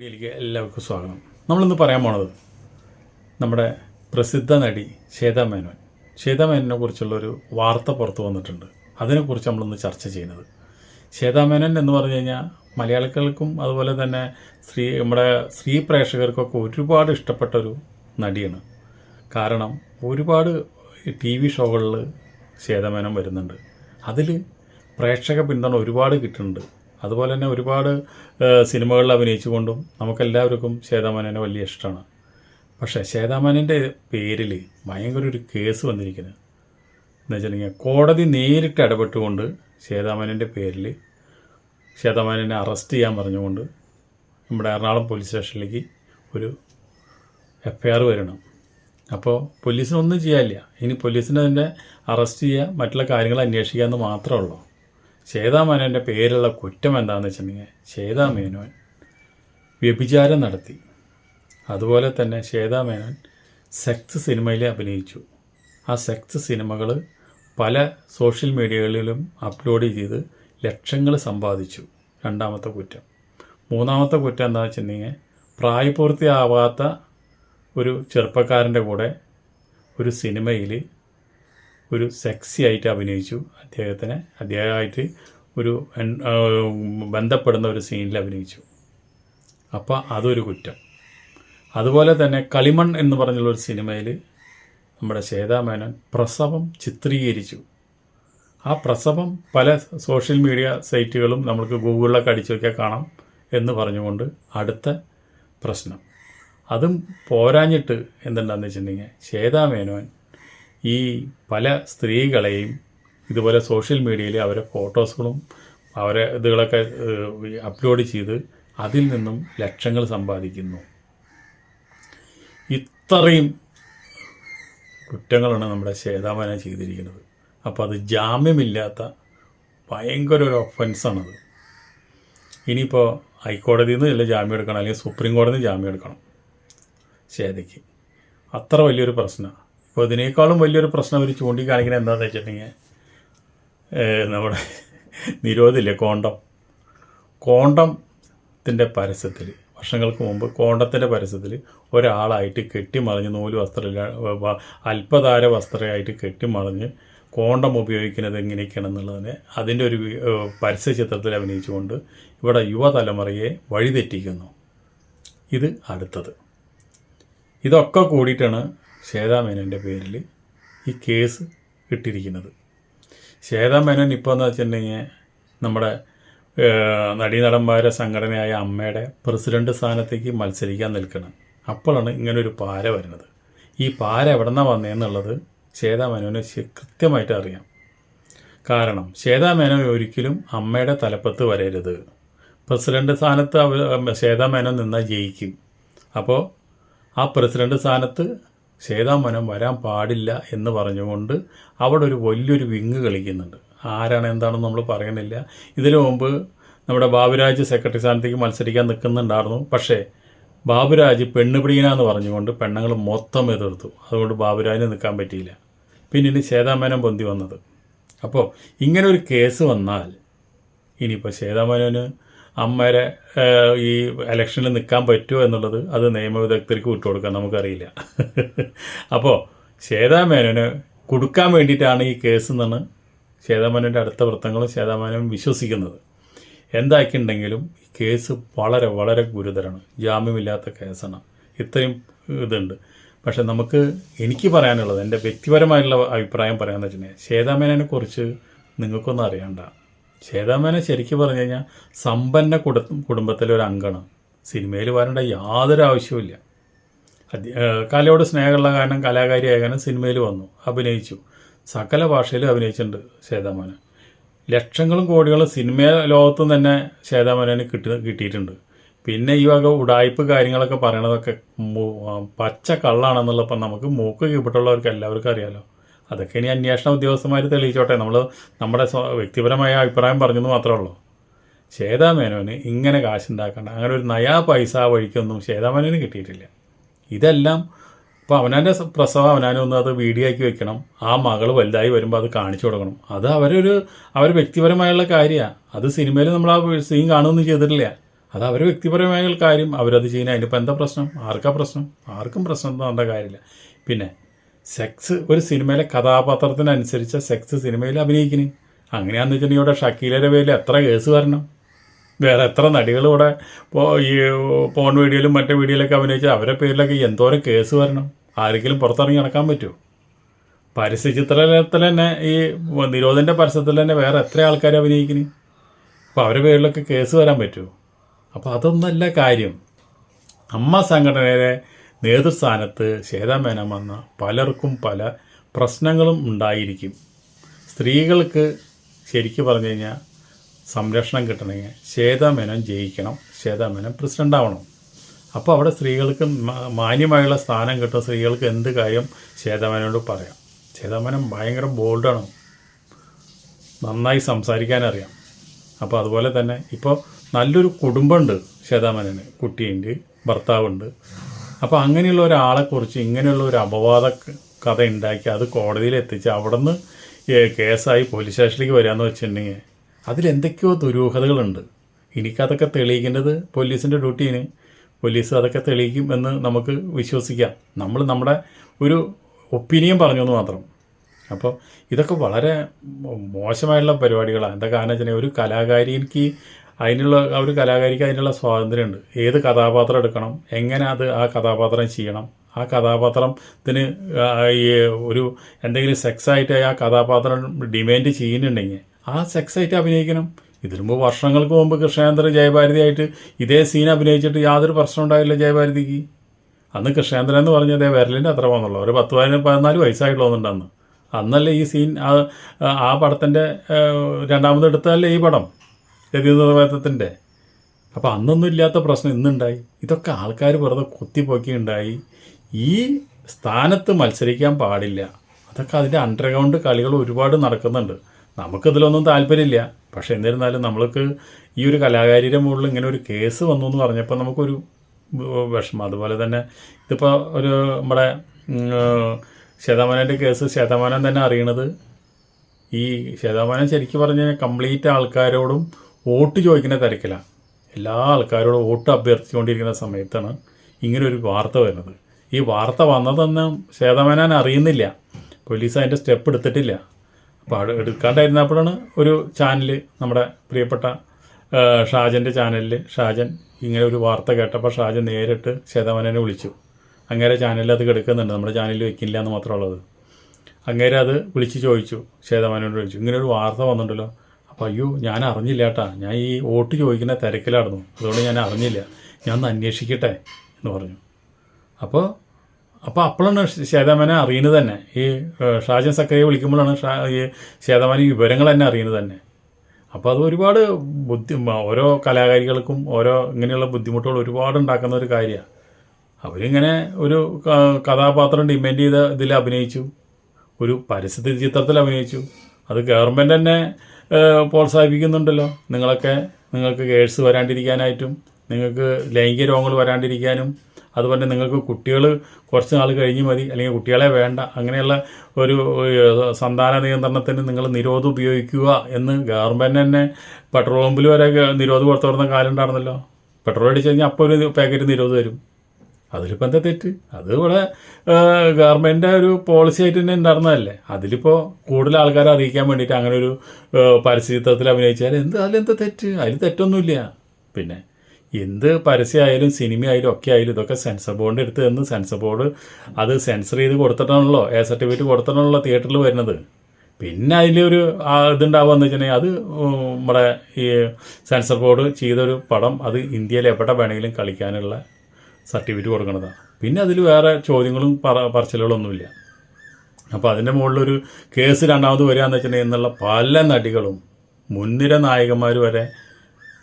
വീഡിയോയിലേക്ക് എല്ലാവർക്കും സ്വാഗതം. നമ്മളിന്ന് പറയാൻ പോണത് നമ്മുടെ പ്രസിദ്ധ നടി ശ്വേതാ മേനോൻ. ശ്വേതാ മേനോനെ കുറിച്ചുള്ളൊരു വാർത്ത പുറത്തു വന്നിട്ടുണ്ട്. അതിനെക്കുറിച്ച് നമ്മളിന്ന് ചർച്ച ചെയ്യുന്നത്. ശ്വേതാ മേനോൻ എന്ന് പറഞ്ഞു കഴിഞ്ഞാൽ മലയാളികൾക്കും അതുപോലെ തന്നെ സ്ത്രീ നമ്മുടെ സ്ത്രീ പ്രേക്ഷകർക്കൊക്കെ ഒരുപാട് ഇഷ്ടപ്പെട്ട ഒരു നടിയാണ്. കാരണം ഒരുപാട് ടി വി ഷോകളിൽ ശ്വേതമേനോൻ വരുന്നുണ്ട്. അതിൽ പ്രേക്ഷക പിന്തുണ ഒരുപാട് കിട്ടുന്നുണ്ട്. അതുപോലെ തന്നെ ഒരുപാട് സിനിമകളിൽ അഭിനയിച്ചുകൊണ്ടും നമുക്കെല്ലാവർക്കും ശ്വേതാമേനനെ വലിയ ഇഷ്ടമാണ്. പക്ഷേ ശ്വേതാമേനന്റെ പേരിൽ ഭയങ്കര ഒരു കേസ് വന്നിരിക്കുന്നത് എന്ന് വെച്ചിട്ടുണ്ടെങ്കിൽ കോടതി നേരിട്ട് ഇടപെട്ടുകൊണ്ട് ശ്വേതാമേനന്റെ പേരിൽ ശ്വേതാമേനനെ അറസ്റ്റ് ചെയ്യാൻ പറഞ്ഞുകൊണ്ട് നമ്മുടെ എറണാകുളം പോലീസ് സ്റ്റേഷനിലേക്ക് ഒരു എഫ് ഐ ആർ വരണം. അപ്പോൾ പോലീസിനൊന്നും ചെയ്യാനില്ല. ഇനി പോലീസിന് അതിന്റെ അറസ്റ്റ് ചെയ്യുക മറ്റുള്ള കാര്യങ്ങൾ അന്വേഷിക്കുക എന്ന് മാത്രമേ ഉള്ളൂ. ശ്വേതാ മേനോന്റെ പേരുള്ള കുറ്റം എന്താണെന്ന് വെച്ചിട്ടുണ്ടെങ്കിൽ ചേതാമേനോൻ വ്യഭിചാരം നടത്തി. അതുപോലെ തന്നെ ചേതാമേനോൻ സെക്സ് സിനിമയിൽ അഭിനയിച്ചു. ആ സെക്സ് സിനിമകൾ പല സോഷ്യൽ മീഡിയകളിലും അപ്ലോഡ് ചെയ്ത് ലക്ഷങ്ങൾ സമ്പാദിച്ചു രണ്ടാമത്തെ കുറ്റം. മൂന്നാമത്തെ കുറ്റം എന്താണെന്ന് വെച്ചിട്ടുണ്ടെങ്കിൽ പ്രായപൂർത്തിയാവാത്ത ഒരു ചെറുപ്പക്കാരന്റെ കൂടെ ഒരു സിനിമയിൽ ഒരു സെക്സി ആയിട്ട് അഭിനയിച്ചു. അദ്ദേഹത്തിനെ അദ്ദേഹമായിട്ട് ഒരു ബന്ധപ്പെടുന്ന ഒരു സീനിൽ അഭിനയിച്ചു. അപ്പോൾ അതൊരു കുറ്റം. അതുപോലെ തന്നെ കളിമൺ എന്ന് പറഞ്ഞുള്ള ഒരു സിനിമയിൽ നമ്മുടെ ശ്വേതാ മേനോൻ പ്രസവം ചിത്രീകരിച്ചു. ആ പ്രസവം പല സോഷ്യൽ മീഡിയ സൈറ്റുകളും നമുക്ക് ഗൂഗിളിലൊക്കെ അടിച്ചു നോക്കിയാൽ കാണാം എന്ന് പറഞ്ഞുകൊണ്ട് അടുത്ത പ്രശ്നം. അതും പോരാഞ്ഞിട്ട് എന്തുണ്ടാന്ന് വെച്ചിട്ടുണ്ടെങ്കിൽ ശ്വേതാ മേനോൻ ഈ പല സ്ത്രീകളെയും ഇതുപോലെ സോഷ്യൽ മീഡിയയിൽ അവരെ ഫോട്ടോസുകളും അവരെ ഇതുകളൊക്കെ അപ്ലോഡ് ചെയ്ത് അതിൽ നിന്നും ലക്ഷങ്ങൾ സമ്പാദിക്കുന്നു. ഇത്രയും കുറ്റങ്ങളാണ് നമ്മുടെ ശ്വേതാമന ചെയ്തിരിക്കുന്നത്. അപ്പോൾ അത് ജാമ്യമില്ലാത്ത ഭയങ്കര ഒരു ഒഫൻസാണത് ഇനിയിപ്പോൾ ഹൈക്കോടതിയിൽ നിന്ന് ചില ജാമ്യം എടുക്കണം അല്ലെങ്കിൽ സുപ്രീം നിന്ന് ജാമ്യം എടുക്കണം. ശ്വേതയ്ക്ക്. അത്ര വലിയൊരു പ്രശ്നമാണ് ഇപ്പോൾ ഇതിനേക്കാളും വലിയൊരു പ്രശ്നം അവർ ചൂണ്ടിക്കാണിക്കുന്നത് എന്താണെന്ന് വെച്ചിട്ടുണ്ടെങ്കിൽ നമ്മുടെ നിരോധില്ലേ കോണ്ടം? കോണ്ടത്തിന്റെ പരസ്യത്തിൽ വർഷങ്ങൾക്ക് മുമ്പ് കോണ്ടത്തിന്റെ പരസ്യത്തിൽ ഒരാളായിട്ട് കെട്ടിമറിഞ്ഞ് നൂൽ വസ്ത്രമില്ല അല്പതാര വസ്ത്രമായിട്ട് കെട്ടിമറിഞ്ഞ് കോണ്ടം ഉപയോഗിക്കുന്നത് എങ്ങനെയൊക്കെയാണെന്നുള്ളതിനെ അതിന്റെ ഒരു പരസ്യ ചിത്രത്തിൽ അഭിനയിച്ചുകൊണ്ട് ഇവിടെ യുവതലമുറയെ വഴിതെറ്റിക്കുന്നു. ഇത് അടുത്തത്. ഇതൊക്കെ കൂടിയിട്ടാണ് ശ്വേതാ മേനോന്റെ പേരിൽ ഈ കേസ് ഇട്ടിരിക്കുന്നത്. ശ്വേതാ മേനോൻ ഇപ്പോൾ എന്ന് വെച്ചിട്ടുണ്ടെങ്കിൽ നമ്മുടെ നടീനടന്മാരുടെ സംഘടനയായ അമ്മയുടെ പ്രസിഡന്റ് സ്ഥാനത്തേക്ക് മത്സരിക്കാൻ നിൽക്കണം. അപ്പോഴാണ് ഇങ്ങനൊരു പാര വരുന്നത്. ഈ പാര എവിടെ നിന്നാണ് വന്നതെന്നുള്ളത് ശ്വേതാ മേനോന് കൃത്യമായിട്ട് അറിയാം. കാരണം ശ്വേതാ മേനോൻ ഒരിക്കലും അമ്മയുടെ തലപ്പത്ത് വരരുത്. പ്രസിഡന്റ് സ്ഥാനത്ത് അവ ശ്വേതാ മേനോൻ നിന്നാൽ ജയിക്കും. അപ്പോൾ ആ പ്രസിഡന്റ് സ്ഥാനത്ത് ശ്വേതാ മേനോൻ വരാൻ പാടില്ല എന്ന് പറഞ്ഞുകൊണ്ട് അവിടെ ഒരു വലിയൊരു വിങ് കളിക്കുന്നുണ്ട്. ആരാണ് എന്താണെന്ന് നമ്മൾ പറയുന്നില്ല. ഇതിനു മുമ്പ് നമ്മുടെ ബാബുരാജ് സെക്രട്ടറി സ്ഥാനത്തേക്ക് മത്സരിക്കാൻ നിൽക്കുന്നുണ്ടായിരുന്നു. പക്ഷേ ബാബുരാജ് പെണ്ണുപിടിയനാന്ന് പറഞ്ഞുകൊണ്ട് പെണ്ണുങ്ങൾ മൊത്തം എതിർത്തു. അതുകൊണ്ട് ബാബുരാജിന് നിൽക്കാൻ പറ്റിയില്ല. പിന്നീട് ശ്വേതാമേനൻ പൊന്തി വന്നത്. അപ്പോൾ ഇങ്ങനൊരു കേസ് വന്നാൽ ഇനിയിപ്പോൾ ശ്വേതാമേനോന് ഏഹ്, ഈ ഇലക്ഷനിൽ നിൽക്കാൻ പറ്റുമോ എന്നുള്ളത് അത് നിയമവിദഗ്ധർക്ക് വിട്ടുകൊടുക്കാൻ നമുക്കറിയില്ല. അപ്പോൾ ശ്വേതാമേനോന് കൊടുക്കാൻ വേണ്ടിയിട്ടാണ് ഈ കേസ് എന്നാണ് ശ്വേതാമേനോന്റെ അടുത്ത വൃത്തങ്ങളും ശ്വേതാമേനോൻ വിശ്വസിക്കുന്നത്. എന്താക്കിയിട്ടുണ്ടെങ്കിലും ഈ കേസ് വളരെ വളരെ ഗുരുതരമാണ് ജാമ്യമില്ലാത്ത കേസാണ്. ഇത്രയും ഇതുണ്ട്. പക്ഷെ നമുക്ക് എനിക്ക് പറയാനുള്ളത് എന്റെ വ്യക്തിപരമായിട്ടുള്ള അഭിപ്രായം പറയാമെന്ന് വെച്ചിട്ടുണ്ടെങ്കിൽ ശ്വേതാമേനനെ കുറിച്ച് നിങ്ങൾക്കൊന്നും അറിയണ്ട. ശ്വേതാമേനൻ ശരിക്കും പറഞ്ഞു കഴിഞ്ഞാൽ സമ്പന്ന കുട കുടുംബത്തിലെ ഒരു അംഗമാണ് സിനിമയിൽ വരേണ്ട യാതൊരു ആവശ്യവുമില്ല. കലയോട് സ്നേഹമുള്ള കാരണം കലാകാരിയായ കാരണം സിനിമയിൽ വന്നു അഭിനയിച്ചു. സകല ഭാഷയിലും അഭിനയിച്ചിട്ടുണ്ട് ശ്വേതാമേനൻ ലക്ഷങ്ങളും കോടികളും സിനിമ ലോകത്തും തന്നെ ശ്വേതാമേനന് കിട്ടി കിട്ടിയിട്ടുണ്ട്. പിന്നെ ഈ വക ഉടായ്പ് കാര്യങ്ങളൊക്കെ പറയണതൊക്കെ പച്ച കള്ളാണെന്നുള്ളപ്പം നമുക്ക് മൂക്ക് കീപ്പിട്ടുള്ളവർക്ക് എല്ലാവർക്കും അറിയാലോ. അതൊക്കെ ഇനി അന്വേഷണ ഉദ്യോഗസ്ഥന്മാർ തെളിയിച്ചോട്ടെ. നമ്മൾ നമ്മുടെ വ്യക്തിപരമായ അഭിപ്രായം പറഞ്ഞെന്ന് മാത്രമേ ഉള്ളൂ. ശ്വേതാമേനോന് ഇങ്ങനെ കാശുണ്ടാക്കണ്ട. അങ്ങനെ ഒരു നയാ പൈസ വഴിക്കൊന്നും ശ്വേതാമേനോന് കിട്ടിയിട്ടില്ല. ഇതെല്ലാം ഇപ്പോൾ അവനാന്റെ പ്രസവം അവനാനൊന്ന് അത് വീഡിയോ ആക്കി വെക്കണം. ആ മകൾ വലുതായി വരുമ്പോൾ അത് കാണിച്ചു കൊടുക്കണം. അത് അവരൊരു അവർ വ്യക്തിപരമായുള്ള കാര്യമാണ് അത് സിനിമയിൽ നമ്മൾ ആ സീൻ കാണുകയൊന്നും ചെയ്തിട്ടില്ല. അത് അവർ വ്യക്തിപരമായ കാര്യം അവരത് ചെയ്യുന്ന അതിനിപ്പോൾ എന്താ പ്രശ്നം? ആർക്കാ പ്രശ്നം? ആർക്കും പ്രശ്നം എന്താ കാര്യമില്ല. പിന്നെ സെക്സ് ഒരു സിനിമയിലെ കഥാപാത്രത്തിനനുസരിച്ച സെക്സ് സിനിമയിൽ അഭിനയിക്കുന്നു അങ്ങനെയാണെന്ന് വെച്ചിട്ടുണ്ടെങ്കിൽ ഇവിടെ ഷക്കീലയുടെ പേരിൽ എത്ര കേസ് വരണം? വേറെ എത്ര നടികൾ ഇവിടെ ഈ പോൺ വീഡിയോയിലും മറ്റേ വീഡിയോയിലൊക്കെ അഭിനയിച്ച് അവരുടെ പേരിലൊക്കെ എന്തോരം കേസ് വരണം? ആരെങ്കിലും പുറത്തിറങ്ങി നടക്കാൻ പറ്റുമോ? പരസ്യചിത്രത്തിൽ തന്നെ ഈ നിരോധന്റെ പരസ്യത്തിൽ തന്നെ വേറെ എത്ര ആൾക്കാർ അഭിനയിക്കുന്നു അപ്പോൾ അവരുടെ പേരിലൊക്കെ കേസ് വരാൻ പറ്റുമോ? അപ്പോൾ അതൊന്നല്ല കാര്യം. അമ്മ സംഘടനയുടെ നേതൃസ്ഥാനത്ത് ശേതാമേനം വന്ന പലർക്കും പല പ്രശ്നങ്ങളും ഉണ്ടായിരിക്കും. സ്ത്രീകൾക്ക് ശരിക്കും പറഞ്ഞു കഴിഞ്ഞാൽ സംരക്ഷണം കിട്ടണമെങ്കിൽ ശേതാമേനം ജയിക്കണം. ശേതാമേനം പ്രസിഡന്റ് ആവണം. അപ്പോൾ അവിടെ സ്ത്രീകൾക്ക് മാന്യമായുള്ള സ്ഥാനം കിട്ടും. സ്ത്രീകൾക്ക് എന്ത് കാര്യം ശേതാമേനോട് പറയാം. ശേതാമേനം ഭയങ്കര ബോൾഡാണ് നന്നായി സംസാരിക്കാനറിയാം. അപ്പോൾ അതുപോലെ തന്നെ ഇപ്പോൾ നല്ലൊരു കുടുംബമുണ്ട് ശേതാമേനന് കുട്ടിയുണ്ട് ഭർത്താവുണ്ട്. അപ്പോൾ അങ്ങനെയുള്ള ഒരാളെക്കുറിച്ച് ഇങ്ങനെയുള്ള ഒരു അപവാദ കഥ ഉണ്ടാക്കി അത് കോടതിയിൽ എത്തിച്ച് അവിടെ നിന്ന് കേസായി പോലീസ് സ്റ്റേഷനിലേക്ക് വരാമെന്ന് വെച്ചിട്ടുണ്ടെങ്കിൽ അതിലെന്തൊക്കെയോ ദുരൂഹതകളുണ്ട്. എനിക്കതൊക്കെ തെളിയിക്കേണ്ടത് പോലീസിന്റെ ഡ്യൂട്ടീന് പോലീസ് അതൊക്കെ തെളിയിക്കും എന്ന് നമുക്ക് വിശ്വസിക്കാം. നമ്മൾ നമ്മുടെ ഒരു ഒപ്പീനിയൻ പറഞ്ഞു എന്ന് മാത്രം. അപ്പോൾ ഇതൊക്കെ വളരെ മോശമായുള്ള പരിപാടികളാണ്. എന്താ കാരണം വെച്ചാൽ ഒരു കലാകാരിക്ക് അതിനുള്ള ആ ഒരു കലാകാരിക്ക് അതിനുള്ള സ്വാതന്ത്ര്യമുണ്ട്. ഏത് കഥാപാത്രം എടുക്കണം? എങ്ങനെ അത് ആ കഥാപാത്രം ചെയ്യണം? ആ കഥാപാത്രത്തിന് ഈ ഒരു എന്തെങ്കിലും സെക്സ് ആയിട്ട് ആ കഥാപാത്രം ഡിമാൻഡ് ചെയ്യുന്നുണ്ടെങ്കിൽ ആ സെക്സ് ആയിട്ട് അഭിനയിക്കണം. ഇതിനു മുമ്പ് വർഷങ്ങൾക്ക് മുമ്പ് കൃഷ്ണേന്ദ്ര ജയഭാരതിയായിട്ട് ഇതേ സീൻ അഭിനയിച്ചിട്ട് യാതൊരു പ്രശ്നം ഉണ്ടായില്ല ജയഭാരതിക്ക്. അന്ന് കൃഷ്ണേന്ദ്രൻ എന്ന് പറഞ്ഞത് വിരലിന്റെ അത്ര വന്നുള്ളൂ. ഒരു പത്ത് പതിനഞ്ച് പതിനാല് വയസ്സായിട്ട് തോന്നുന്നുണ്ട് അന്ന്. അന്നല്ലേ ഈ സീൻ ആ ആ പടത്തിന്റെ രണ്ടാമത് എടുത്തതല്ലേ ഈ പടം? രതീന്ദ്രവേദത്തിന്റെ അപ്പോൾ അന്നൊന്നും ഇല്ലാത്ത പ്രശ്നം ഇന്നുണ്ടായി. ഇതൊക്കെ ആൾക്കാർ വെറുതെ കുത്തിപ്പൊക്കി ഉണ്ടായി ഈ സ്ഥാനത്ത് മത്സരിക്കാൻ പാടില്ല. അതൊക്കെ അതിന്റെ അണ്ടർഗ്രൗണ്ട് കളികൾ ഒരുപാട് നടക്കുന്നുണ്ട്. നമുക്കിതിലൊന്നും താല്പര്യമില്ല. പക്ഷേ എന്നിരുന്നാലും നമ്മൾക്ക് ഈ ഒരു കലാകാരിയുടെ മുകളിൽ ഇങ്ങനെ ഒരു കേസ് വന്നു എന്ന് പറഞ്ഞപ്പോൾ നമുക്കൊരു വിഷമം. അതുപോലെ തന്നെ ഇതിപ്പോൾ ഒരു നമ്മുടെ ശതമാനന്റെ കേസ് ശതമാനം തന്നെ അറിയണത് ഈ ശതമാനം ശരിക്കും പറഞ്ഞാൽ കംപ്ലീറ്റ് ആൾക്കാരോടും വോട്ട് ചോദിക്കുന്ന തിരക്കിലാണ് എല്ലാ ആൾക്കാരോടും വോട്ട് അഭ്യർത്ഥിച്ചുകൊണ്ടിരിക്കുന്ന സമയത്താണ് ഇങ്ങനെ ഒരു വാർത്ത വരുന്നത്. ഈ വാർത്ത വന്നതൊന്നും ശേതമേനാൻ അറിയുന്നില്ല. പോലീസ് അതിന്റെ സ്റ്റെപ്പ് എടുത്തിട്ടില്ല. അപ്പോൾ എടുക്കാണ്ടായിരുന്നപ്പോഴാണ് ഒരു ചാനൽ നമ്മുടെ പ്രിയപ്പെട്ട ഷാജന്റെ ചാനലിൽ ഷാജൻ ഇങ്ങനെ ഒരു വാർത്ത കേട്ടപ്പോൾ ഷാജൻ നേരിട്ട് ശേതമേനെ വിളിച്ചു. അങ്ങേരെ ചാനലിൽ അത് കിടക്കുന്നുണ്ട്. നമ്മുടെ ചാനലിൽ വെക്കില്ല എന്ന് മാത്രമുള്ളത് അങ്ങേരെ അത് വിളിച്ച് ചോദിച്ചു. ശേതമാനോട് ചോദിച്ചു ഇങ്ങനെ ഒരു വാർത്ത വന്നിട്ടുണ്ടല്ലോ. അയ്യോ ഞാൻ അറിഞ്ഞില്ല ഏട്ടാ. ഞാൻ ഈ വോട്ട് ചോദിക്കുന്ന തിരക്കിലായിരുന്നു. അതുകൊണ്ട് ഞാൻ അറിഞ്ഞില്ല. ഞാൻ ഒന്ന് അന്വേഷിക്കട്ടെ എന്ന് പറഞ്ഞു. അപ്പോൾ അപ്പോൾ അപ്പോഴാണ് ശേതമാനെ അറിയുന്നത് തന്നെ. ഈ ഷാജൻ സക്കറിയെ വിളിക്കുമ്പോഴാണ് ഷാ ഈ ശേതമാനി വിവരങ്ങൾ തന്നെ അറിയുന്നത് തന്നെ. അപ്പോൾ അത് ഒരുപാട് ബുദ്ധി ഓരോ കലാകാരികൾക്കും ഓരോ ഇങ്ങനെയുള്ള ബുദ്ധിമുട്ടുകൾ ഒരുപാട് ഉണ്ടാക്കുന്ന ഒരു കാര്യമാണ്. അവരിങ്ങനെ ഒരു കഥാപാത്രം ഡിമാൻഡ് ചെയ്ത ഇതിൽ അഭിനയിച്ചു. ഒരു പരിസ്ഥിതി ചിത്രത്തിൽ അഭിനയിച്ചു. അത് ഗവൺമെന്റ് തന്നെ പ്രോത്സാഹിപ്പിക്കുന്നുണ്ടല്ലോ. നിങ്ങളൊക്കെ നിങ്ങൾക്ക് കേഴ്സ് വരാണ്ടിരിക്കാനായിട്ടും നിങ്ങൾക്ക് ലൈംഗിക രോഗങ്ങൾ വരാണ്ടിരിക്കാനും അതുപോലെ നിങ്ങൾക്ക് കുട്ടികൾ കുറച്ച് നാൾ കഴിഞ്ഞ് മതി അല്ലെങ്കിൽ കുട്ടികളെ വേണ്ട അങ്ങനെയുള്ള ഒരു സന്താന നിയന്ത്രണത്തിന് നിങ്ങൾ നിരോധം ഉപയോഗിക്കുക എന്ന് ഗവൺമെന്റ് തന്നെ പെട്രോൾ പമ്പിൽ വരെ നിരോധം പുറത്തു വരുന്ന കാലം ഉണ്ടായിരുന്നല്ലോ. പെട്രോൾ അടിച്ച് കഴിഞ്ഞാൽ അപ്പോൾ ഒരു പാക്കറ്റ് നിരോധം വരും. അതിലിപ്പോൾ എന്താ തെറ്റ്? അത് ഇവിടെ ഗവൺമെന്റിന്റെ ഒരു പോളിസി ആയിട്ട് തന്നെ ഉണ്ടായിരുന്നതല്ലേ അതിലിപ്പോൾ കൂടുതൽ ആൾക്കാരെ അറിയിക്കാൻ വേണ്ടിയിട്ട് അങ്ങനെ ഒരു പരസ്യചിത്രത്തിൽ അഭിനയിച്ചാൽ എന്ത് അതിലെന്താ തെറ്റ്? അതിൽ തെറ്റൊന്നുമില്ല. പിന്നെ എന്ത് പരസ്യമായാലും സിനിമയായാലും ഒക്കെ ആയാലും ഇതൊക്കെ സെൻസർ ബോർഡിന്റെ അടുത്ത് നിന്ന് സെൻസർ ബോർഡ് അത് സെൻസർ ചെയ്ത് കൊടുത്തിട്ടാണല്ലോ എ സർട്ടിഫിക്കറ്റ് കൊടുത്തിട്ടാണല്ലോ തിയേറ്ററിൽ വരുന്നത്. പിന്നെ അതിലൊരു ഇതുണ്ടാവുകയെന്ന് വെച്ചിട്ടുണ്ടെങ്കിൽ അത് നമ്മുടെ ഈ സെൻസർ ബോർഡ് ചെയ്തൊരു പടം അത് ഇന്ത്യയിൽ എവിടെ വേണമെങ്കിലും കളിക്കാനുള്ള സർട്ടിഫിക്കറ്റ് കൊടുക്കണതാണ് പിന്നെ അതിൽ വേറെ ചോദ്യങ്ങളും പറ പറച്ചിലുകളൊന്നുമില്ല. അപ്പോൾ അതിന്റെ മുകളിലൊരു കേസ് രണ്ടാമത് വരികയെന്ന് വെച്ചിട്ടുണ്ടെങ്കിൽ എന്നുള്ള പല നടികളും മുൻനിര നായകന്മാർ വരെ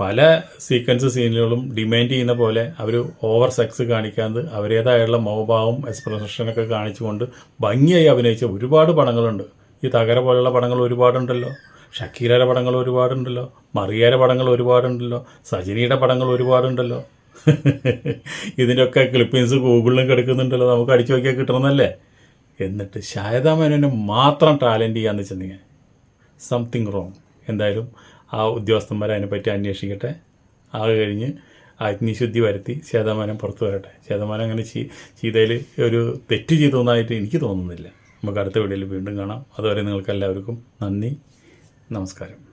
പല സീക്വൻസ് സീനുകളും ഡിമാൻഡ് ചെയ്യുന്ന പോലെ അവർ ഓവർ സെക്സ് കാണിക്കാതെ അവരേതായുള്ള മോഭാവം എക്സ്പ്രഷനൊക്കെ കാണിച്ചുകൊണ്ട് ഭംഗിയായി അഭിനയിച്ച ഒരുപാട് പടങ്ങളുണ്ട്. ഈ തകര പോലുള്ള പടങ്ങൾ ഒരുപാടുണ്ടല്ലോ. ഷക്കീരയുടെ പടങ്ങൾ ഒരുപാടുണ്ടല്ലോ. മറിയയുടെ പടങ്ങൾ ഒരുപാടുണ്ടല്ലോ. സജിനിയുടെ പടങ്ങൾ ഒരുപാടുണ്ടല്ലോ. ഇതിന്റെയൊക്കെ ക്ലിപ്പിങ്സ് ഗൂഗിളിലും കിടക്കുന്നുണ്ടല്ലോ. നമുക്ക് അടിച്ചു നോക്കിയാൽ കിട്ടണമെന്നല്ലേ? എന്നിട്ട് ശാരദാ മേനോനെ മാത്രം ടാലന്റ് ചെയ്യാന്ന് വെച്ചിട്ടുണ്ടെങ്കിൽ സംതിങ് റോങ് എന്തായാലും ആ ഉദ്യോഗസ്ഥന്മാർ അതിനെപ്പറ്റി അന്വേഷിക്കട്ടെ. അത് കഴിഞ്ഞ് അഗ്നിശുദ്ധി വരുത്തി ശതമാനം പുറത്തു വരട്ടെ. ശതമാനം അങ്ങനെ ചെയ് ചെയ്തതിൽ ഒരു തെറ്റ് ചെയ്തോന്നായിട്ട് എനിക്ക് തോന്നുന്നില്ല. നമുക്ക് അടുത്ത വീഡിയോയിൽ വീണ്ടും കാണാം. അതുവരെ നിങ്ങൾക്കെല്ലാവർക്കും നന്ദി. നമസ്കാരം.